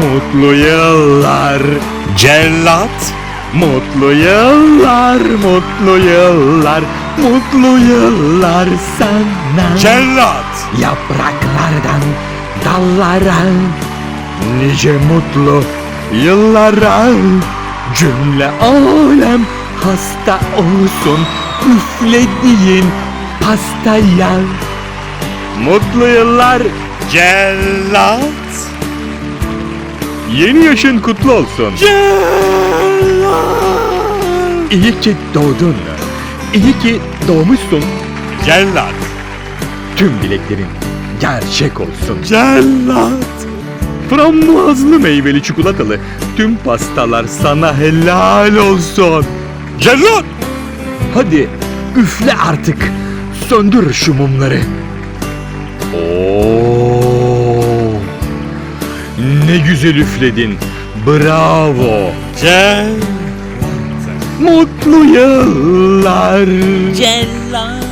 Mutlu yıllar cellat Mutlu yıllar, mutlu yıllar Mutlu yıllar sana Cellat. Yapraklardan dallara Nice mutlu yıllara Cümle alem hasta olsun Üflediğin pastaya Mutlu yıllar Cellat. Yeni yaşın kutlu olsun. İyi ki doğdun. İyi ki doğmuşsun. Cellat. Tüm dileklerin gerçek olsun. Cellat. Frambuazlı meyveli çikolatalı tüm pastalar sana helal olsun. Cellat. Hadi üfle artık. Söndür şu mumları. Oo! Ne güzel üfledin. Bravo. Cellat. Mutlu yıllar. Cellat.